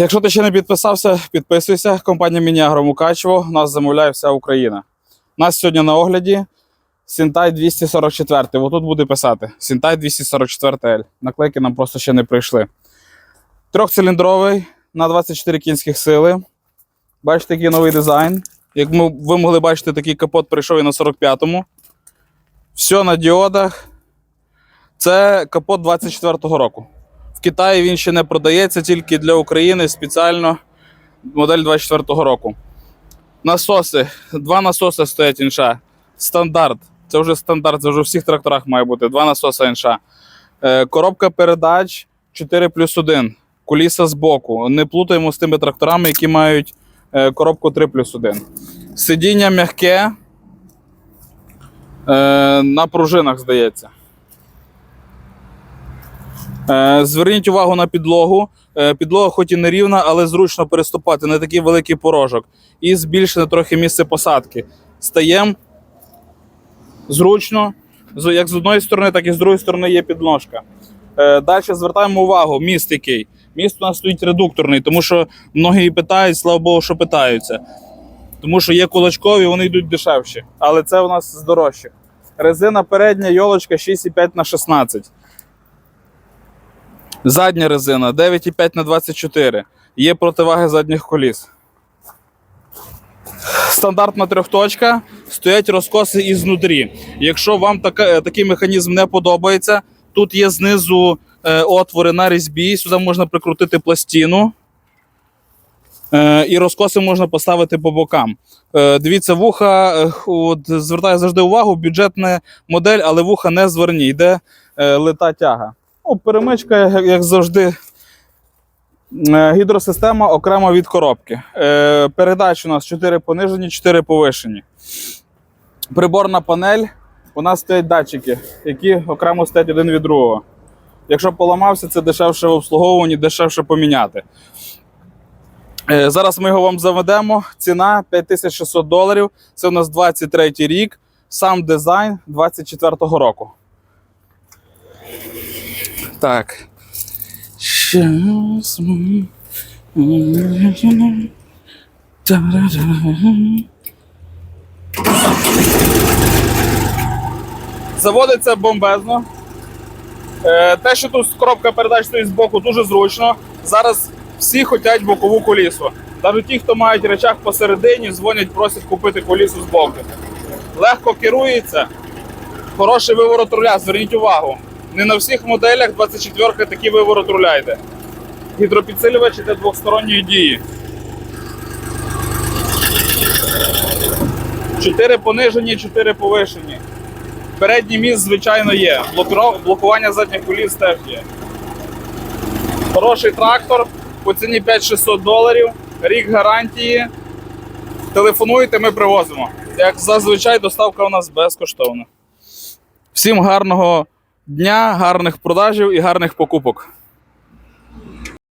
Якщо ти ще не підписався, підписуйся. Компанія Мініагро Мукачево. Нас замовляє вся Україна. У нас сьогодні на огляді Сінтай 244. Отут буде писати Сінтай 244L. Наклейки нам просто ще не прийшли. Трьохциліндровий на 24 кінських сили. Бачите, який новий дизайн. Як ви могли бачити, такий капот прийшов і на 45-му. Все на діодах. Це капот 24-го року. В Китаї він ще не продається, тільки для України спеціально модель 24-го року. Насоси. Два насоси стоять інша. Стандарт. Це вже стандарт, це вже у всіх тракторах має бути. Два насоси інша. Е, коробка передач 4 плюс 1. Куліса з боку. Не плутаємо з тими тракторами, які мають е, коробку 3 плюс 1. Сидіння м'яке. Е, на пружинах, здається. Е, Зверніть увагу на підлогу. Е, Підлога хоч і не рівна, але зручно переступати, не такий великий порожок. І збільшене трохи місце посадки. Стаємо зручно, як з одної сторони, так і з другої сторони є підножка. Далі звертаємо увагу, міст який. Міст у нас стоїть редукторний, тому що многі питають, слава Богу, що питаються. Тому що є кулачкові, вони йдуть дешевші. Але це у нас з дорожчих. Резина передня йолочка 6,5 на 16. Задня резина 9,5 на 24. Є противаги задніх коліс. Стандартна трьохточка, стоять розкоси ізнутрі. Якщо вам така, такий механізм не подобається, тут є знизу е, отвори на різьбі, сюди можна прикрутити пластину. Е, і розкоси можна поставити по бокам. Е, дивіться, вуха, е, от, звертаю завжди увагу, бюджетна модель, але вуха не зверні, йде е, лита тяга. Ну, перемичка, як, завжди. Е, Гідросистема окремо від коробки. Е, передач у нас 4 понижені, 4 повишені. Приборна панель. У нас стоять датчики, які окремо стоять один від другого. Якщо поламався, це дешевше в обслуговуванні, дешевше поміняти. Е, Зараз ми його вам заведемо. Ціна 5600 доларів. Це у нас 23 рік. Сам дизайн 24-го року. Так. Заводиться бомбезно. Е, Те, що тут коробка передач стоїть з боку, дуже зручно. Зараз всі хочуть бокову колісу. Навіть ті, хто мають речах посередині, дзвонять, просять купити колісу з боку. Легко керується. Хороший виворот руля, зверніть увагу. Не на всіх моделях 24 такий виворот руля йде. Гідропідсилювач іде двосторонньої дії. Чотири понижені, чотири повишені. Передній міст, звичайно, є. Блокування задніх коліс теж є. Хороший трактор по ціні 5600 доларів, рік гарантії. Телефонуйте, ми привозимо. Як зазвичай, доставка у нас безкоштовна. Всім гарного дня, гарних продажів і гарних покупок.